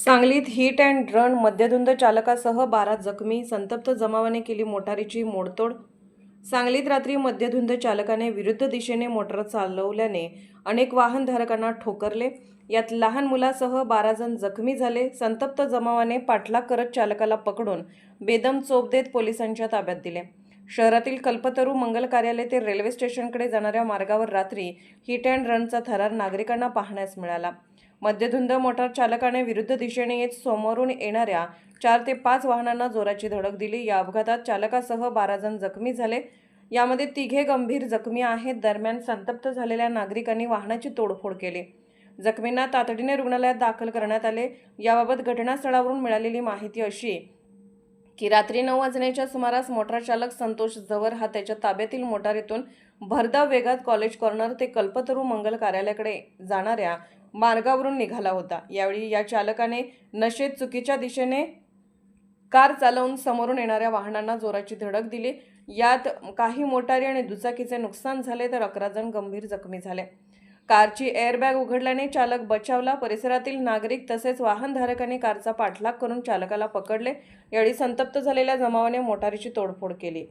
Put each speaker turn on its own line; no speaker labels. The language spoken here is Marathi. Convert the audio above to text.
सांगलीत हिट अँड रन मद्यधुंद चालकासह बारा जखमी संतप्त जमावाने केली मोटारीची मोडतोड. सांगलीत रात्री मद्यधुंद चालकाने विरुद्ध दिशेने मोटार चालवल्याने अनेक वाहनधारकांना ठोकरले. यात लहान मुलासह बारा जण जखमी झाले. संतप्त जमावाने पाठलाग करत चालकाला पकडून बेदम चोप देत पोलिसांच्या ताब्यात दिले. शहरातील कल्पतरू मंगल कार्यालय ते रेल्वे स्टेशनकडे जाणाऱ्या मार्गावर रात्री हिट अँड रनचा थरार नागरिकांना पाहण्यास मिळाला. मद्यधुंद मोटार चालकाने विरुद्ध दिशेने येत समोरून येणाऱ्या चार ते पाच वाहनांना जोराची धडक दिली. या अपघातात चालकासह बारा जण जखमी झाले. यामध्ये तिघे गंभीर जखमी आहेत. दरम्यान संतप्त झालेल्या नागरिकांनी वाहनाची तोडफोड केली. जखमींना तातडीने रुग्णालयात दाखल करण्यात आले. याबाबत घटनास्थळावरून मिळालेली माहिती अशी की रात्री नऊ वाजण्याच्या सुमारास मोटार चालक संतोष जवर हा त्याच्या ताब्यातील मोटारीतून भरधाव वेगात कॉलेज कॉर्नर ते कल्पतरू मंगल कार्यालयाकडे जाणाऱ्या मार्गावरून निघाला होता. यावेळी या चालकाने नशेत चुकीच्या दिशेने कार चालवून समोरून येणाऱ्या वाहनांना जोराची धडक दिली. यात काही मोटारी आणि दुचाकीचे नुकसान झाले तर अकरा जण गंभीर जखमी झाले. कारची एअरबॅग उघडल्याने चालक बचावला. परिसरातील नागरिक तसेच वाहनधारकांनी कारचा पाठलाग करून चालकाला पकडले. यावेळी संतप्त झालेल्या जमावाने मोटारीची तोडफोड केली.